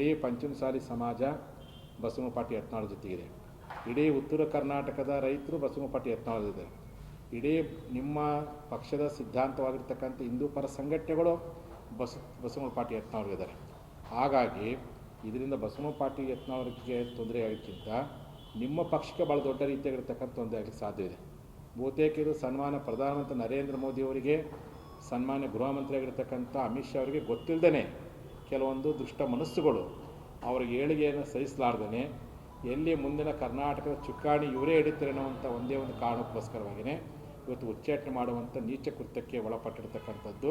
ಇಡೀ ಪಂಚಮಸಾಲಿ ಸಮಾಜ ಬಸವನಪಾಟಿ ಯತ್ನಾಳ ಜೊತೆಗಿದೆ. ಇಡೀ ಉತ್ತರ ಕರ್ನಾಟಕದ ರೈತರು ಬಸವನಪಾಟಿ ಯತ್ನಾಳ್ ಇಡೀ ನಿಮ್ಮ ಪಕ್ಷದ ಸಿದ್ಧಾಂತವಾಗಿರ್ತಕ್ಕಂಥ ಹಿಂದೂ ಪರ ಸಂಘಟನೆಗಳು ಬಸ, ಬಸವನಪಾಟಿ ಯತ್ನಾಳಿದ್ದಾರೆ ಹಾಗಾಗಿ ಇದರಿಂದ ಬಸವನಪಾಟಿ ಯತ್ನಾಳಿಗೆ ತೊಂದರೆ ಆಗೋಕ್ಕಿಂತ ನಿಮ್ಮ ಪಕ್ಷಕ್ಕೆ ಭಾಳ ದೊಡ್ಡ ರೀತಿಯಾಗಿರ್ತಕ್ಕಂಥ ತೊಂದರೆ ಆಗಲಿಕ್ಕೆ ಸಾಧ್ಯ ಇದೆ. ಬಹುತೇಕ ಇದು ಸನ್ಮಾನ ಪ್ರಧಾನಮಂತ್ರಿ ನರೇಂದ್ರ ಮೋದಿ ಅವರಿಗೆ, ಸನ್ಮಾನ್ಯ ಗೃಹ ಮಂತ್ರಿಯಾಗಿರ್ತಕ್ಕಂಥ ಅಮಿತ್ ಶಾ ಅವರಿಗೆ ಗೊತ್ತಿಲ್ಲದೇ ಕೆಲವೊಂದು ದುಷ್ಟ ಮನಸ್ಸುಗಳು. ಅವ್ರಿಗೆ ಏಳಿಗೆಯನ್ನು ಸಹಿಸಲಾರ್ದೇ ಎಲ್ಲಿ ಮುಂದಿನ ಕರ್ನಾಟಕದ ಚುಕ್ಕಾಣಿ ಇವರೇ ಹಿಡಿತಾರೆ ಅನ್ನುವಂಥ ಒಂದೇ ಒಂದು ಕಾರಣಕ್ಕೋಸ್ಕರವಾಗಿಯೇ ಇವತ್ತು ಉಚ್ಚಾಟನೆ ಮಾಡುವಂಥ ನೀಚ ಕೃತ್ಯಕ್ಕೆ ಒಳಪಟ್ಟಿರ್ತಕ್ಕಂಥದ್ದು.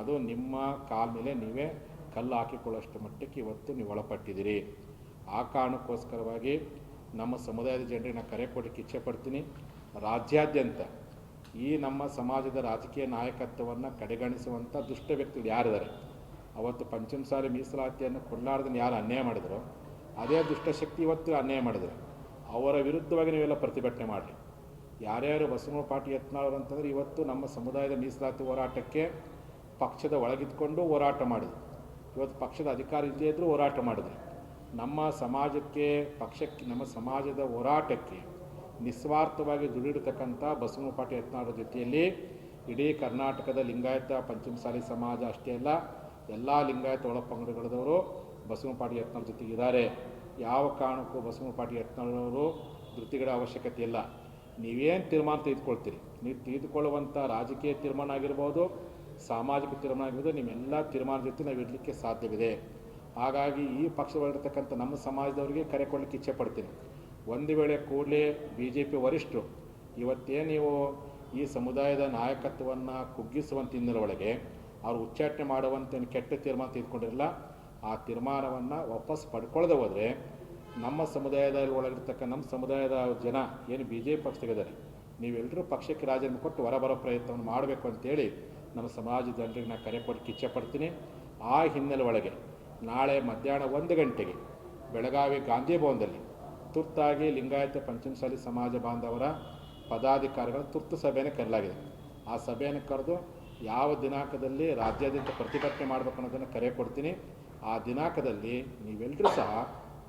ಅದು ನಿಮ್ಮ ಕಾಲ ಮೇಲೆ ನೀವೇ ಕಲ್ಲು ಹಾಕಿಕೊಳ್ಳೋಷ್ಟು ಮಟ್ಟಕ್ಕೆ ಇವತ್ತು ನೀವು ಒಳಪಟ್ಟಿದ್ದೀರಿ. ಆ ಕಾರಣಕ್ಕೋಸ್ಕರವಾಗಿ ನಮ್ಮ ಸಮುದಾಯದ ಜನರಿಗೆ ನಾನು ಕರೆ ಕೊಡಲಿಕ್ಕೆ ಇಚ್ಛೆ ಪಡ್ತೀನಿ. ರಾಜ್ಯಾದ್ಯಂತ ಈ ನಮ್ಮ ಸಮಾಜದ ರಾಜಕೀಯ ನಾಯಕತ್ವವನ್ನು ಕಡೆಗಣಿಸುವಂಥ ದುಷ್ಟ ವ್ಯಕ್ತಿಗಳು ಯಾರಿದ್ದಾರೆ? ಅವತ್ತು ಪಂಚಮಸಾಲಿ ಮೀಸಲಾತಿಯನ್ನು ಕೊಡಲಾರ್ದನ್ನು ಯಾರು ಅನ್ಯಾಯ ಮಾಡಿದ್ರು? ಅದೇ ದುಷ್ಟಶಕ್ತಿ ಇವತ್ತು ಅನ್ಯಾಯ ಮಾಡಿದ್ರು. ಅವರ ವಿರುದ್ಧವಾಗಿ ನೀವೆಲ್ಲ ಪ್ರತಿಭಟನೆ ಮಾಡಲಿ ಯಾರ್ಯಾರು ಬಸವನಪಾಟಿ ಯತ್ನಾಳರು ಅಂತಂದರೆ ಇವತ್ತು ನಮ್ಮ ಸಮುದಾಯದ ಮೀಸಲಾತಿ ಹೋರಾಟಕ್ಕೆ ಪಕ್ಷದ ಒಳಗಿದ್ಕೊಂಡು ಹೋರಾಟ ಮಾಡಿದ್ರು. ಇವತ್ತು ಪಕ್ಷದ ಅಧಿಕಾರ ಇಲ್ಲದೇ ಇದ್ದರೂ ಹೋರಾಟ ಮಾಡಿದ್ರು. ನಮ್ಮ ಸಮಾಜಕ್ಕೆ, ಪಕ್ಷಕ್ಕೆ, ನಮ್ಮ ಸಮಾಜದ ಹೋರಾಟಕ್ಕೆ ನಿಸ್ವಾರ್ಥವಾಗಿ ದುಡಿಡತಕ್ಕಂಥ ಬಸವ ಪಾಟಿ ಯತ್ನಾಳರ ಜೊತೆಯಲ್ಲಿ ಇಡೀ ಕರ್ನಾಟಕದ ಲಿಂಗಾಯತ ಪಂಚಮಸಾಲಿ ಸಮಾಜ ಅಷ್ಟೇ ಅಲ್ಲ ಎಲ್ಲ ಲಿಂಗಾಯತ ಒಳಪಂಗಡಗಳದವರು ಬಸವನಪಾಟಿ ಯತ್ನಾಳ್ ಜೊತೆಗಿದ್ದಾರೆ. ಯಾವ ಕಾರಣಕ್ಕೂ ಬಸವನಪಾಟಿ ಯತ್ನಾಳವರು ಧೃತಿಗಳ ಅವಶ್ಯಕತೆ ಇಲ್ಲ. ನೀವೇನು ತೀರ್ಮಾನ ತೆಗೆದುಕೊಳ್ತೀರಿ? ನೀವು ತೆಗೆದುಕೊಳ್ಳುವಂಥ ರಾಜಕೀಯ ತೀರ್ಮಾನ ಆಗಿರ್ಬೋದು, ಸಾಮಾಜಿಕ ತೀರ್ಮಾನ ಆಗಿರ್ಬೋದು, ನಿಮ್ಮೆಲ್ಲ ತೀರ್ಮಾನ ಜೊತೆ ನಾವು ಇರಲಿಕ್ಕೆ ಸಾಧ್ಯವಿದೆ. ಹಾಗಾಗಿ ಈ ಪಕ್ಷದಲ್ಲಿರ್ತಕ್ಕಂಥ ನಮ್ಮ ಸಮಾಜದವರಿಗೆ ಕರೆ ಕೊಡಲಿಕ್ಕೆ ಇಚ್ಛೆ ಪಡ್ತೀನಿ. ಒಂದು ವೇಳೆ ಕೂಡಲೇ ಬಿ ಜೆ ಪಿ ವರಿಷ್ಠರು ಇವತ್ತೇ ನೀವು ಈ ಸಮುದಾಯದ ನಾಯಕತ್ವವನ್ನು ಕುಗ್ಗಿಸುವಂಥ ಅವರು ಉಚ್ಚಾಟನೆ ಮಾಡುವಂಥ ಕೆಟ್ಟ ತೀರ್ಮಾನ ತೆಗೆದುಕೊಂಡಿರಲ್ಲ ಆ ತೀರ್ಮಾನವನ್ನು ವಾಪಸ್ ಪಡ್ಕೊಳ್ಳದೆ ಹೋದರೆ ನಮ್ಮ ಸಮುದಾಯದ ಒಳಗಿರ್ತಕ್ಕ ನಮ್ಮ ಸಮುದಾಯದ ಜನ ಏನು ಬಿ ಜೆ ಪಿ ಪಕ್ಷದಾಗಿದ್ದಾರೆ ನೀವೆಲ್ಲರೂ ಪಕ್ಷಕ್ಕೆ ರಾಜೀನಾಮೆ ಕೊಟ್ಟು ಹೊರಬರೋ ಪ್ರಯತ್ನವನ್ನು ಮಾಡಬೇಕು ಅಂತೇಳಿ ನಮ್ಮ ಸಮಾಜದ ಜನರಿಗೆ ನಾನು ಕರೆ ಕೊಡಕ್ಕೆ ಇಚ್ಛೆ ಪಡ್ತೀನಿ. ಆ ಹಿನ್ನೆಲೆ ಒಳಗೆ ನಾಳೆ ಮಧ್ಯಾಹ್ನ ಒಂದು ಗಂಟೆಗೆ ಬೆಳಗಾವಿ ಗಾಂಧಿ ಭವನದಲ್ಲಿ ತುರ್ತಾಗಿ ಲಿಂಗಾಯತ ಪಂಚಮಸಾಲಿ ಸಮಾಜ ಬಾಂಧವರ ಪದಾಧಿಕಾರಿಗಳ ತುರ್ತು ಸಭೆಯನ್ನು ಕರೆಯಲಾಗಿದೆ. ಆ ಸಭೆಯನ್ನು ಕರೆದು ಯಾವ ದಿನಾಂಕದಲ್ಲಿ ರಾಜ್ಯಾದ್ಯಂತ ಪ್ರತಿಭಟನೆ ಮಾಡಬೇಕು ಅನ್ನೋದನ್ನು ಕರೆ ಕೊಡ್ತೀನಿ. ಆ ದಿನಾಂಕದಲ್ಲಿ ನೀವೆಲ್ಲರೂ ಸಹ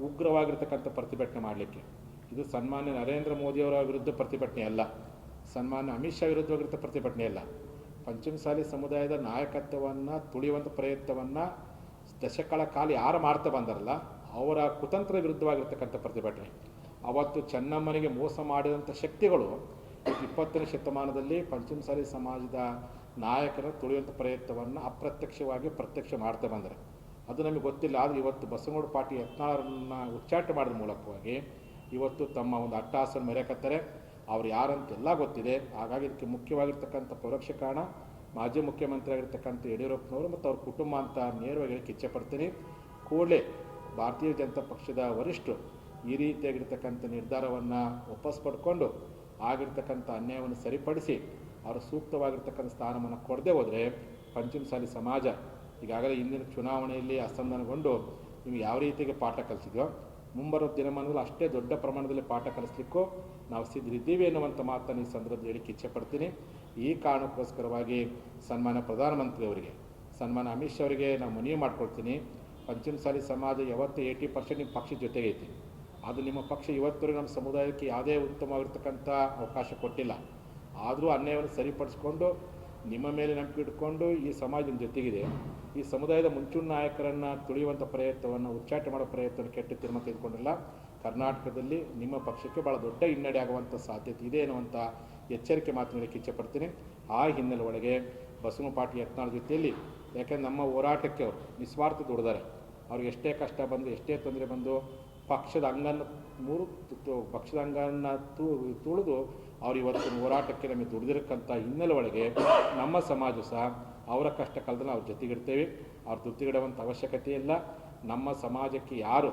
ಉಗ್ರವಾಗಿರ್ತಕ್ಕಂಥ ಪ್ರತಿಭಟನೆ ಮಾಡಲಿಕ್ಕೆ. ಇದು ಸನ್ಮಾನ್ಯ ನರೇಂದ್ರ ಮೋದಿಯವರ ವಿರುದ್ಧ ಪ್ರತಿಭಟನೆ ಅಲ್ಲ. ಸನ್ಮಾನ್ಯ ಅಮಿತ್ ಶಾ ವಿರುದ್ಧವಾಗಿರ್ತ ಪ್ರತಿಭಟನೆ ಅಲ್ಲ. ಪಂಚಮಸಾಲಿ ಸಮುದಾಯದ ನಾಯಕತ್ವವನ್ನು, ತುಳಿಯುವಂಥ ಪ್ರಯತ್ನವನ್ನು ದಶಕಗಳ ಕಾಲ ಯಾರು ಮಾಡ್ತಾ ಬಂದಾರಲ್ಲ, ಅವರ ಕುತಂತ್ರ ವಿರುದ್ಧವಾಗಿರ್ತಕ್ಕಂಥ ಪ್ರತಿಭಟನೆ. ಅವತ್ತು ಚೆನ್ನಮ್ಮನಿಗೆ ಮೋಸ ಮಾಡಿದಂಥ ಶಕ್ತಿಗಳು ಇಪ್ಪತ್ತನೇ ಶತಮಾನದಲ್ಲಿ ಪಂಚಮಸಾಲಿ ಸಮಾಜದ ನಾಯಕರ ತುಳಿಯುವಂಥ ಪ್ರಯತ್ನವನ್ನು ಅಪ್ರತ್ಯಕ್ಷವಾಗಿ ಪ್ರತ್ಯಕ್ಷ ಮಾಡ್ತಾ ಬಂದರೆ. ಅದು ನಮಗೆ ಗೊತ್ತಿಲ್ಲ, ಆದರೆ ಇವತ್ತು ಬಸವನಗೌಡ ಪಾಟಿ ಯತ್ನಾಳರನ್ನು ಉಚ್ಚಾಟ ಮಾಡಿದ ಮೂಲಕವಾಗಿ ಇವತ್ತು ತಮ್ಮ ಒಂದು ಅಟ್ಟಹಾಸನ ಮೆರೆಕತ್ತಾರೆ ಅವ್ರು ಯಾರಂತೆಲ್ಲ ಗೊತ್ತಿದೆ. ಹಾಗಾಗಿ ಇದಕ್ಕೆ ಮುಖ್ಯವಾಗಿರ್ತಕ್ಕಂಥ ಪರೋಕ್ಷ ಕಾರಣ ಮಾಜಿ ಮುಖ್ಯಮಂತ್ರಿ ಆಗಿರ್ತಕ್ಕಂಥ ಯಡಿಯೂರಪ್ಪನವರು ಮತ್ತು ಅವ್ರ ಕುಟುಂಬ ಅಂತ ನೇರವಾಗಿ ಹೇಳಕ್ಕೆ ಇಚ್ಛೆ ಪಡ್ತೀನಿ. ಕೂಡಲೇ ಭಾರತೀಯ ಜನತಾ ಪಕ್ಷದ ವರಿಷ್ಠರು ಈ ರೀತಿಯಾಗಿರ್ತಕ್ಕಂಥ ನಿರ್ಧಾರವನ್ನು ವಾಪಸ್ ಪಡ್ಕೊಂಡು ಆಗಿರ್ತಕ್ಕಂಥ ಅನ್ಯಾಯವನ್ನು ಸರಿಪಡಿಸಿ ಅವರು ಸೂಕ್ತವಾಗಿರ್ತಕ್ಕಂಥ ಸ್ಥಾನವನ್ನು ಕೊಡದೆ ಹೋದರೆ ಪಂಚಮಸಾಲಿ ಸಮಾಜ ಈಗಾಗಲೇ ಇಂದಿನ ಚುನಾವಣೆಯಲ್ಲಿ ಅಸಂಧಾನಗೊಂಡು ನಿಮಗೆ ಯಾವ ರೀತಿಗೆ ಪಾಠ ಕಲಿಸಿದ್ಯೋ, ಮುಂಬರುವ ದಿನಮಾನಗಳು ಅಷ್ಟೇ ದೊಡ್ಡ ಪ್ರಮಾಣದಲ್ಲಿ ಪಾಠ ಕಲಿಸ್ಲಿಕ್ಕೂ ನಾವು ಸಿದ್ಧರಿದ್ದೀವಿ ಎನ್ನುವಂಥ ಮಾತನ್ನು ಈ ಸಂದರ್ಭದಲ್ಲಿ ಹೇಳಿಕ್ಕೆ ಇಚ್ಛೆ ಪಡ್ತೀನಿ. ಈ ಕಾರಣಕ್ಕೋಸ್ಕರವಾಗಿ ಸನ್ಮಾನ ಪ್ರಧಾನಮಂತ್ರಿಯವರಿಗೆ ಸನ್ಮಾನ ಅಮಿತ್ ಅವರಿಗೆ ನಾವು ಮನವಿ ಮಾಡ್ಕೊಳ್ತೀನಿ. ಪಂಚಮಸಾಲಿ ಸಮಾಜ ಯಾವತ್ತು ಏಯ್ಟಿ ಪರ್ಸೆಂಟ್ ನಿಮ್ಮ ಪಕ್ಷದ ಜೊತೆಗೆ ಐತಿ ಅದು ನಿಮ್ಮ ಪಕ್ಷ ಇವತ್ತವರೆಗೆ ನಮ್ಮ ಸಮುದಾಯಕ್ಕೆ ಯಾವುದೇ ಉತ್ತಮವಾಗಿರ್ತಕ್ಕಂಥ ಅವಕಾಶ ಕೊಟ್ಟಿಲ್ಲ. ಆದರೂ ಅನ್ಯಾಯವನ್ನು ಸರಿಪಡಿಸ್ಕೊಂಡು, ನಿಮ್ಮ ಮೇಲೆ ನಂಬಿಕೆ ಇಟ್ಕೊಂಡು ಈ ಸಮಾಜದ ಜೊತೆಗಿದೆ. ಈ ಸಮುದಾಯದ ಮುಂಚೂಣಿ ನಾಯಕರನ್ನು ತುಳಿಯುವಂಥ ಪ್ರಯತ್ನವನ್ನು ಉಚ್ಚಾಟ ಮಾಡೋ ಪ್ರಯತ್ನ ಕೆಟ್ಟ ತೀರ್ಮಾನ ತೆಗೆದುಕೊಂಡಿಲ್ಲ. ಕರ್ನಾಟಕದಲ್ಲಿ ನಿಮ್ಮ ಪಕ್ಷಕ್ಕೆ ಭಾಳ ದೊಡ್ಡ ಹಿನ್ನಡೆ ಆಗುವಂಥ ಸಾಧ್ಯತೆ ಇದೆ ಅನ್ನುವಂಥ ಎಚ್ಚರಿಕೆ ಮಾತನಾಡಲಿಕ್ಕೆ ಇಚ್ಛೆಪಡ್ತೀನಿ ಆ ಹಿನ್ನೆಲೆ ಒಳಗೆ ಬಸವನಪಾಟಿ ಯತ್ನಾಳ್ ಜೊತೆಯಲ್ಲಿ, ಯಾಕೆಂದ್ರೆ ನಮ್ಮ ಹೋರಾಟಕ್ಕೆ ಅವರು ನಿಸ್ವಾರ್ಥ ದುಡಿದಾರೆ. ಅವ್ರಿಗೆ ಎಷ್ಟೇ ಕಷ್ಟ ಬಂದು ಎಷ್ಟೇ ತೊಂದರೆ ಬಂದು ಪಕ್ಷದ ಅಂಗನ ಮೂರು ಪಕ್ಷದ ಅಂಗನ ತುಳಿದು ಅವ್ರು ಇವತ್ತಿನ ಹೋರಾಟಕ್ಕೆ ನಮಗೆ ದುಡಿದಿರಕ್ಕಂಥ ಹಿನ್ನೆಲೆ ಒಳಗೆ ನಮ್ಮ ಸಮಾಜ ಸಹ ಅವರ ಕಷ್ಟ ಕಾಲದಲ್ಲಿ ಅವ್ರ ಜೊತೆಗಿಡ್ತೇವೆ ಅವ್ರ ಜೊತೆಗಿಡುವಂಥ ಅವಶ್ಯಕತೆ ಇಲ್ಲ. ನಮ್ಮ ಸಮಾಜಕ್ಕೆ ಯಾರು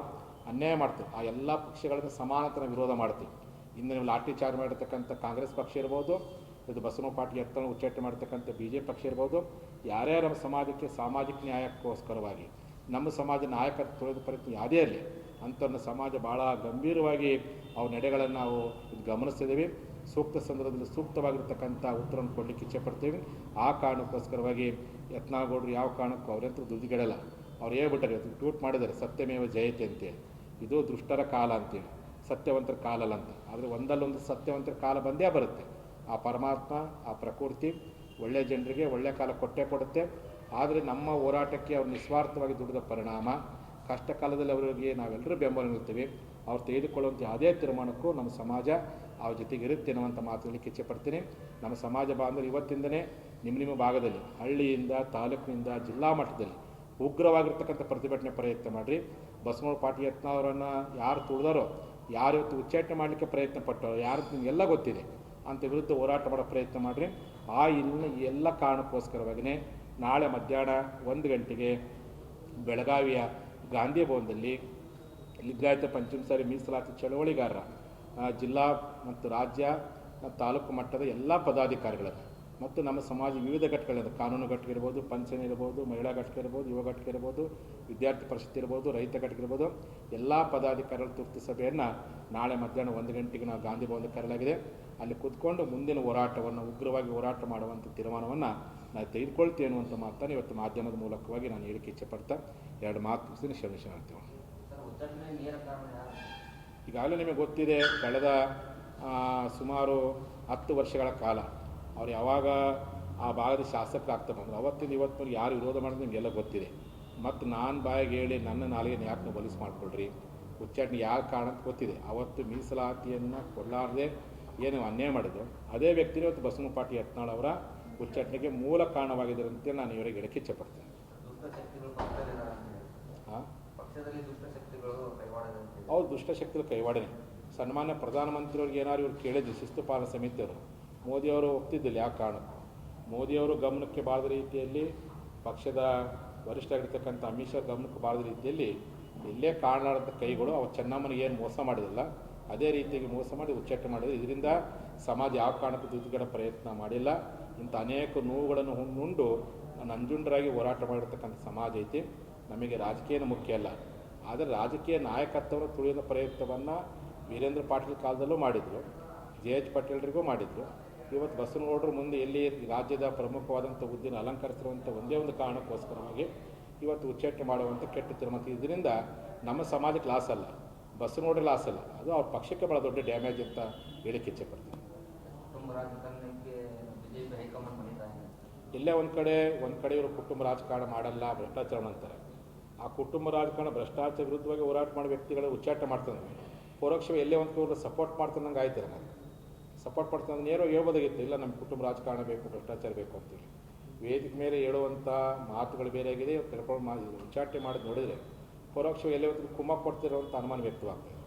ಅನ್ಯಾಯ ಮಾಡ್ತಾರೆ ಆ ಎಲ್ಲ ಪಕ್ಷಗಳನ್ನು ಸಮಾನತನ ವಿರೋಧ ಮಾಡ್ತೀವಿ ಇನ್ನು ನೀವು ಲಾಠಿ ಚಾರ್ಜ್ ಮಾಡಿರ್ತಕ್ಕಂಥ ಕಾಂಗ್ರೆಸ್ ಪಕ್ಷ ಇರ್ಬೋದು, ಇದು ಬಸವನಪಾಟಿ ಎತ್ತನ ಉಚ್ಚಾಟನೆ ಮಾಡ್ತಕ್ಕಂಥ ಬಿ ಜೆ ಪಕ್ಷ ಇರ್ಬೋದು, ಯಾರ್ಯಾರು ನಮ್ಮ ಸಮಾಜಕ್ಕೆ ಸಾಮಾಜಿಕ ನ್ಯಾಯಕ್ಕೋಸ್ಕರವಾಗಿ, ನಮ್ಮ ಸಮಾಜ ನಾಯಕರ ತೊಳೆದ ಪ್ರಯತ್ನ ಯಾವುದೇ ಇರಲಿ, ಅಂಥವ್ರನ್ನ ಸಮಾಜ ಭಾಳ ಗಂಭೀರವಾಗಿ ಅವ್ರ ನಡೆಗಳನ್ನು ನಾವು ಇದು ಗಮನಿಸ್ತಿದ್ದೀವಿ ಸೂಕ್ತ ಸಂದರ್ಭದಲ್ಲಿ ಸೂಕ್ತವಾಗಿರ್ತಕ್ಕಂಥ ಉತ್ತರವನ್ನು ಕೊಡಲಿಕ್ಕೆ ಇಚ್ಛೆ ಪಡ್ತೀವಿ. ಆ ಕಾರಣಕ್ಕೋಸ್ಕರವಾಗಿ ಯತ್ನಾಗೌಡರು ಯಾವ ಕಾರಣಕ್ಕೂ ಅವರಂತೂ ದುಡ್ಡಿಗೆಡಲ್ಲ ಅವ್ರು ಹೇಳ್ಬಿಟ್ಟಾರೆ, ಇವತ್ತು ಟ್ವೀಟ್ ಮಾಡಿದ್ದಾರೆ, ಸತ್ಯಮೇವ ಜಯತೆ ಅಂತೇಳಿ. ಇದು ದುಷ್ಟರ ಕಾಲ ಅಂತೇಳಿ. ಸತ್ಯವಂತರ ಕಾಲಲ್ಲ ಅಂತ. ಆದರೆ ಒಂದಲ್ಲೊಂದು ಸತ್ಯವಂತರ ಕಾಲ ಬಂದೇ ಬರುತ್ತೆ. ಆ ಪರಮಾತ್ಮ, ಆ ಪ್ರಕೃತಿ ಒಳ್ಳೆಯ ಜನರಿಗೆ ಒಳ್ಳೆಯ ಕಾಲ ಕೊಟ್ಟೇ ಕೊಡುತ್ತೆ. ಆದರೆ ನಮ್ಮ ಹೋರಾಟಕ್ಕೆ ಅವ್ರು ನಿಸ್ವಾರ್ಥವಾಗಿ ದುಡಿದ ಪರಿಣಾಮ ಕಷ್ಟ ಕಾಲದಲ್ಲಿ ಅವರಿಗೆ ನಾವೆಲ್ಲರೂ ಬೆಂಬಲ ನೀಡ್ತೀವಿ ಅವ್ರು ತೆಗೆದುಕೊಳ್ಳುವಂಥ ಯಾವುದೇ ತೀರ್ಮಾನಕ್ಕೂ ನಮ್ಮ ಸಮಾಜ ಅವ್ರ ಜೊತೆಗೆ ಇರುತ್ತೆ ಅನ್ನುವಂಥ ಮಾತುಗಳಿಗೆ ಇಚ್ಛೆ ಪಡ್ತೀನಿ ನಮ್ಮ ಸಮಾಜ ಬಾಂಧವರು ಇವತ್ತಿಂದನೇ ನಿಮ್ಮ ನಿಮ್ಮ ಭಾಗದಲ್ಲಿ, ಹಳ್ಳಿಯಿಂದ, ತಾಲೂಕಿನಿಂದ, ಜಿಲ್ಲಾ ಮಟ್ಟದಲ್ಲಿ ಉಗ್ರವಾಗಿರ್ತಕ್ಕಂಥ ಪ್ರತಿಭಟನೆ ಪ್ರಯತ್ನ ಮಾಡಿರಿ. ಬಸವಣ್ಣ ಪಾಟೀಲ್ ಯತ್ನ ಅವರನ್ನು ಯಾರು ತುಳಿದಾರೋ, ಯಾರು ಇವತ್ತು ಉಚ್ಚಾಟನೆ ಮಾಡಲಿಕ್ಕೆ ಪ್ರಯತ್ನ ಪಟ್ಟರೋ, ಯಾರು ನಿಮಗೆಲ್ಲ ಗೊತ್ತಿದೆ ಅಂತ ವಿರುದ್ಧ ಹೋರಾಟ ಮಾಡೋ ಪ್ರಯತ್ನ ಮಾಡಿರಿ. ಆ ಇಲ್ಲಿನ ಎಲ್ಲ ಕಾರಣಕ್ಕೋಸ್ಕರವಾಗಿಯೇ ನಾಳೆ ಮಧ್ಯಾಹ್ನ ಒಂದು ಗಂಟೆಗೆ ಬೆಳಗಾವಿಯ ಗಾಂಧಿ ಭವನದಲ್ಲಿ ಲಿಂಗಾಯತ ಪಂಚಮಸಾರಿ ಮೀಸಲಾತಿ ಚಳವಳಿಗಾರರ ಜಿಲ್ಲಾ ಮತ್ತು ರಾಜ್ಯ ತಾಲೂಕು ಮಟ್ಟದ ಎಲ್ಲ ಪದಾಧಿಕಾರಿಗಳನ್ನು ಮತ್ತು ನಮ್ಮ ಸಮಾಜ ವಿವಿಧ ಘಟಕಗಳಿಂದ. ಕಾನೂನು ಘಟಕ ಇರ್ಬೋದು, ಪಂಚನೆ ಇರ್ಬೋದು, ಮಹಿಳಾ ಘಟಕ ಇರ್ಬೋದು, ಯುವ ಘಟಕ ಇರ್ಬೋದು, ವಿದ್ಯಾರ್ಥಿ ಪರಿಷತ್ ಇರ್ಬೋದು, ರೈತ ಘಟಕ ಇರ್ಬೋದು, ಎಲ್ಲ ಪದಾಧಿಕಾರಿಗಳ ತುರ್ತು ಸಭೆಯನ್ನು ನಾಳೆ ಮಧ್ಯಾಹ್ನ ಒಂದು ಗಂಟೆಗೆ ನಾವು ಗಾಂಧಿ ಭವನದಲ್ಲಿ ಕರೆಯಲಾಗಿದೆ. ಅಲ್ಲಿ ಕೂತ್ಕೊಂಡು ಮುಂದಿನ ಹೋರಾಟವನ್ನು, ಉಗ್ರವಾಗಿ ಹೋರಾಟ ಮಾಡುವಂಥ ತೀರ್ಮಾನವನ್ನು ನಾನು ತೆಗೆದುಕೊಳ್ತೀವಿ ಅನ್ನುವಂಥ ಮಾತನ್ನು ಇವತ್ತು ಮಾಧ್ಯಮದ ಮೂಲಕವಾಗಿ ನಾನು ಹೇಳಿಕೆ ಇಚ್ಛೆಪಡ್ತಾ ಎರಡು ಮಾತು ಮುಗಿಸ್ತೀನಿ. ಹೇಳ್ತೀವಿ ಈಗಾಗಲೇ ನಿಮಗೆ ಗೊತ್ತಿದೆ ಕಳೆದ ಸುಮಾರು ಹತ್ತು ವರ್ಷಗಳ ಕಾಲ ಅವ್ರು ಯಾವಾಗ ಆ ಭಾಗದ ಶಾಸಕರಾಗ್ತಾ ಬಂದರು. ಅವತ್ತಿಂದ ಇವತ್ತು ಯಾರು ವಿರೋಧ ಮಾಡಿದ್ರು ನಿಮಗೆಲ್ಲ ಗೊತ್ತಿದೆ. ಮತ್ತು ನಾನು ಬಾಯಿಗೆ ಹೇಳಿ ನನ್ನ ನಾಲಿಗೆ ಯಾಕೆ ನೀವು ಬಲಿಸ್ ಮಾಡಿಕೊಳ್ರಿ? ಉಚ್ಚಾಟನೆ ಯಾರು ಕಾರಣ ಅಂತ ಗೊತ್ತಿದೆ. ಅವತ್ತು ಮೀಸಲಾತಿಯನ್ನು ಕೊಡಲಾರದೆ ಏನು ಅನ್ಯಾಯ ಮಾಡಿದ್ರು? ಅದೇ ವ್ಯಕ್ತಿನೇ ಇವತ್ತು ಬಸವನ ಪಾಟಿ ಯತ್ನಾಳ್ ಅವರ ಉಚ್ಚಾಟನೆಗೆ ಮೂಲ ಕಾರಣವಾಗಿದ್ದರಂತೆ ಅಂತೇಳಿ ನಾನು ಇವರಿಗೆ ಹೇಳಕ್ಕೆ ಇಚ್ಛೆಪಡ್ತೇನೆ. ಹಾಂ ಅವ್ರು ದುಷ್ಟಶಕ್ತಿಗಳು ಕೈವಾಡನೆ. ಸನ್ಮಾನ್ಯ ಪ್ರಧಾನಮಂತ್ರಿಯವ್ರಿಗೆ ಏನಾದ್ರು ಇವ್ರು ಕೇಳಿದ್ದು ಶಿಸ್ತು ಪಾಲನ ಸಮಿತಿಯವರು. ಮೋದಿಯವರು ಒಪ್ತಿದ್ದಿಲ್ಲ ಯಾವ ಕಾರಣಕ್ಕೂ ಮೋದಿಯವರು ಗಮನಕ್ಕೆ ಬಾರದ ರೀತಿಯಲ್ಲಿ ಪಕ್ಷದ ವರಿಷ್ಠರಾಗಿರ್ತಕ್ಕಂಥ ಅಮಿತ್ ಶಾ ಗಮನಕ್ಕೆ ಬಾರದ ರೀತಿಯಲ್ಲಿ ಇಲ್ಲೇ ಕಾರಣಾದಂಥ ಕೈಗಳು ಅವ್ರು ಚೆನ್ನಮ್ಮನಿಗೆ ಏನು ಮೋಸ ಮಾಡಿದಿಲ್ಲ ಅದೇ ರೀತಿಯಾಗಿ ಮೋಸ ಮಾಡಿ ಉಚ್ಚಟ ಮಾಡಿದ್ರು. ಇದರಿಂದ ಸಮಾಜ ಯಾವ ಕಾರಣಕ್ಕೂ ದುಡ್ಡುಗಡ ಪ್ರಯತ್ನ ಮಾಡಿಲ್ಲ. ಇಂಥ ಅನೇಕ ನೋವುಗಳನ್ನು ಉಂಡು ನಂಜುಂಡರಾಗಿ ಹೋರಾಟ ಮಾಡಿರ್ತಕ್ಕಂಥ ಸಮಾಜ ಐತಿ. ನಮಗೆ ರಾಜಕೀಯನ ಮುಖ್ಯ ಅಲ್ಲ. ಆದರೆ ರಾಜಕೀಯ ನಾಯಕತ್ವವನ್ನು ತುಳಿಯುವ ಪ್ರಯತ್ನವನ್ನು ವೀರೇಂದ್ರ ಪಾಟೀಲ್ ಕಾಲದಲ್ಲೂ ಮಾಡಿದರು. ಜೆ ಎಚ್ ಪಟೇಲ್ರಿಗೂ ಮಾಡಿದರು. ಇವತ್ತು ಬಸವನಗೌಡರು ಮುಂದೆ ಎಲ್ಲಿ ರಾಜ್ಯದ ಪ್ರಮುಖವಾದಂಥ ಹುದ್ದೆನ ಅಲಂಕರಿಸಿರುವಂಥ ಒಂದೇ ಒಂದು ಕಾರಣಕ್ಕೋಸ್ಕರವಾಗಿ ಇವತ್ತು ಉಚ್ಚಾಟನೆ ಮಾಡುವಂಥ ಕೆಟ್ಟ ತೀರ್ಮಾನ. ಇದರಿಂದ ನಮ್ಮ ಸಮಾಜಕ್ಕೆ ಲಾಸ್ ಅಲ್ಲ. ಬಸವನಗೌಡರ ಲಾಸ್ ಅಲ್ಲ. ಅದು ಅವ್ರ ಪಕ್ಷಕ್ಕೆ ಭಾಳ ದೊಡ್ಡ ಡ್ಯಾಮೇಜ್ ಅಂತ ಹೇಳಿಕ್ಕೆ ಇಚ್ಛೆ ಪಡ್ತೀನಿ. ಎಲ್ಲೇ ಒಂದು ಕಡೆ ಒಂದು ಕಡೆ ಇವರು ಕುಟುಂಬ ರಾಜಕಾರಣ ಮಾಡಲ್ಲ ಭ್ರಷ್ಟಾಚಾರ ಅಂತಾರೆ. ಆ ಕುಟುಂಬ ರಾಜಕಾರಣ ಭ್ರಷ್ಟಾಚಾರ ವಿರುದ್ಧವಾಗಿ ಹೋರಾಟ ಮಾಡೋ ವ್ಯಕ್ತಿಗಳ ಉಚ್ಚಾಟ ಮಾಡ್ತಾನೆ ಪರೋಕ್ಷವಾಗಿ ಎಲ್ಲೇ ಒಂದು ಕಡೆ ಸಪೋರ್ಟ್ ಮಾಡ್ತಾನಂಗೆ ಆಯ್ತು ನನಗೆ ಸಪೋರ್ಟ್ ಮಾಡ್ತಾನೆ ನೇರವಾಗಿ ಹೇಳ್ಬೋದಾಗಿತ್ತು. ಇಲ್ಲ ನಮ್ಮ ಕುಟುಂಬ ರಾಜಕಾರಣ ಬೇಕು ಭ್ರಷ್ಟಾಚಾರ ಬೇಕು ಅಂತೇಳಿ ವೇದಿಕೆ ಮೇಲೆ ಹೇಳುವಂಥ ಮಾತುಗಳು ಬೇರೆ ಆಗಿದೆ ತಿಳ್ಕೊಂಡು ಮಾಡಿ ಉಚ್ಚಾಟನೆ ಮಾಡಿ ನೋಡಿದರೆ ಪರೋಕ್ಷವಾಗಿ ಎಲ್ಲೇ ಒಂದು ಕುಮ್ಮ ಕೊಡ್ತಿರೋಂಥ ಅನುಮಾನ ವ್ಯಕ್ತವಾಗ್ತದೆ.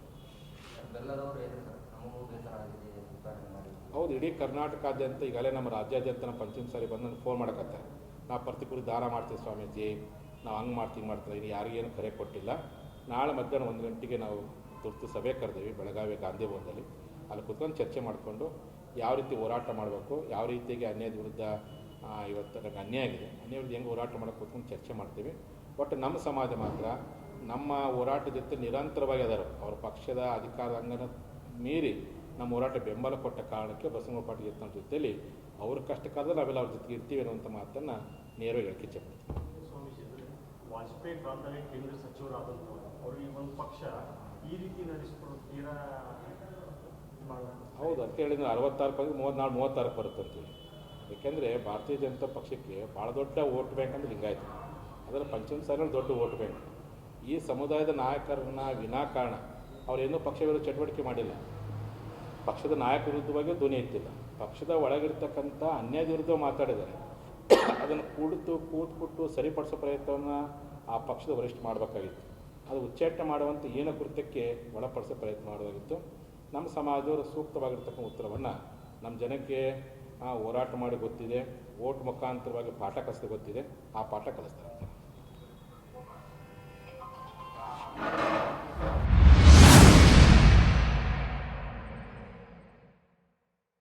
ಹೌದು ಇಡೀ ಕರ್ನಾಟಕಾದ್ಯಂತ ಈಗಲೇ ನಮ್ಮ ರಾಜ್ಯಾದ್ಯಂತ ನಮ್ಮ ಪಂಚಮ ಸಾರಿ ಬಂದು ನನಗೆ ಫೋನ್ ಮಾಡಕತ್ತಾರೆ. ನಾವು ಪ್ರತಿಕೂಲ ದಾರ ಮಾಡ್ತೀವಿ ಸ್ವಾಮೀಜಿ. ನಾವು ಹಂಗೆ ಮಾಡ್ತೀವಿ ಮಾಡ್ತೀವಿ, ಇನ್ನು ಯಾರಿಗೇನು ಕರೆ ಕೊಟ್ಟಿಲ್ಲ. ನಾಳೆ ಮಧ್ಯಾಹ್ನ ಒಂದು ಗಂಟೆಗೆ ನಾವು ತುರ್ತು ಸಭೆ ಕರೆದೇವಿ, ಬೆಳಗಾವಿ ಗಾಂಧಿ ಭವನದಲ್ಲಿ. ಅಲ್ಲಿ ಕುತ್ಕೊಂಡು ಚರ್ಚೆ ಮಾಡಿಕೊಂಡು ಯಾವ ರೀತಿ ಹೋರಾಟ ಮಾಡಬೇಕು, ಯಾವ ರೀತಿಗೆ ಅನ್ಯಾಯದ ವಿರುದ್ಧ ಇವತ್ತು ನನಗೆ ಅನ್ಯಾಯ ಆಗಿದೆ. ಅನ್ಯಾಯ ವಿರುದ್ಧ ಹೆಂಗೆ ಹೋರಾಟ ಮಾಡೋಕೆ ಕೂತ್ಕೊಂಡು ಚರ್ಚೆ ಮಾಡ್ತೀವಿ. ಬಟ್ ನಮ್ಮ ಸಮಾಜ ಮಾತ್ರ ನಮ್ಮ ಹೋರಾಟದ ಜೊತೆ ನಿರಂತರವಾಗಿ ಅದಾರು. ಅವ್ರ ಪಕ್ಷದ ಅಧಿಕಾರ ಅಂಗನ ಮೀರಿ ನಮ್ಮ ಹೋರಾಟ ಬೆಂಬಲ ಕೊಟ್ಟ ಕಾರಣಕ್ಕೆ ಬಸವ ಪಾಟೀಲ್ ಯತ್ನಾಳ್ ಜೊತೆಯಲ್ಲಿ ಅವ್ರ ಕಷ್ಟ ಕಾಲದಲ್ಲಿ ನಾವೆಲ್ಲ ಅವ್ರ ಜೊತೆಗೆ ಇರ್ತೀವಿ ಅನ್ನುವಂಥ ಮಾತನ್ನು ನೇರವಾಗಿ ಹೇಳಿಕೆ ಅಂದ್ರೆ ವಾಜಪೇಯಿ ಕಾಲದಲ್ಲಿ ಕೇಂದ್ರ ಸಚಿವರಾದಂಥವ್ರು ಅವರು ಈ ಒಂದು ಪಕ್ಷ ಈ ರೀತಿ ನಡೆಸ್ಕೊಂಡು ತೀರಾ ಹೌದು, ಅಂತ ಹೇಳಿದ್ರೆ ಅರವತ್ತಾರು ಬಂದು ಮೂವತ್ತ್ನಾಲ್ಕು ಮೂವತ್ತಾರಕ್ಕೆ ಬರುತ್ತೆ ಯಾಕೆಂದ್ರೆ ಯಾಕೆಂದರೆ ಭಾರತೀಯ ಜನತಾ ಪಕ್ಷಕ್ಕೆ ಭಾಳ ದೊಡ್ಡ ವೋಟ್ ಬ್ಯಾಂಕ್ ಅಂದ್ರೆ ಲಿಂಗಾಯತ. ಅದರ ಪಂಚಮ ಸಾಲಿನಲ್ಲಿ ದೊಡ್ಡ ವೋಟ್ ಬ್ಯಾಂಕ್. ಈ ಸಮುದಾಯದ ನಾಯಕರನ್ನ ವಿನಾಕಾರಣ ಅವರೇನೂ ಪಕ್ಷ ವಿರೋಧ ಚಟುವಟಿಕೆ ಮಾಡಿಲ್ಲ. ಪಕ್ಷದ ನಾಯಕ ವಿರುದ್ಧವಾಗಿ ಧ್ವನಿ ಎತ್ತಿಲ್ಲ. ಪಕ್ಷದ ಒಳಗಿರ್ತಕ್ಕಂಥ ಅನ್ಯಾಯದ ವಿರುದ್ಧ ಮಾತಾಡಿದ್ದಾರೆ. ಅದನ್ನು ಕೂಡಿತು, ಕೂತ್ಬಿಟ್ಟು ಸರಿಪಡಿಸೋ ಪ್ರಯತ್ನವನ್ನು ಆ ಪಕ್ಷದ ವರಿಷ್ಠ ಮಾಡಬೇಕಾಗಿತ್ತು. ಅದು ಉಚ್ಚಾಟನೆ ಮಾಡುವಂಥ ಏನ ಕೃತ್ಯಕ್ಕೆ ಒಳಪಡಿಸೋ ಪ್ರಯತ್ನ ಮಾಡೋದಾಗಿತ್ತು ನಮ್ಮ ಸಮಾಜದವರು ಸೂಕ್ತವಾಗಿರ್ತಕ್ಕಂಥ ಉತ್ತರವನ್ನು ನಮ್ಮ ಜನಕ್ಕೆ ಹೋರಾಟ ಮಾಡಿ ಗೊತ್ತಿದೆ. ಓಟ್ ಮುಖಾಂತರವಾಗಿ ಪಾಠ ಕಲಿಸ್ತಾ ಗೊತ್ತಿದೆ. ಆ ಪಾಠ ಕಲಿಸ್ತಾರೆ.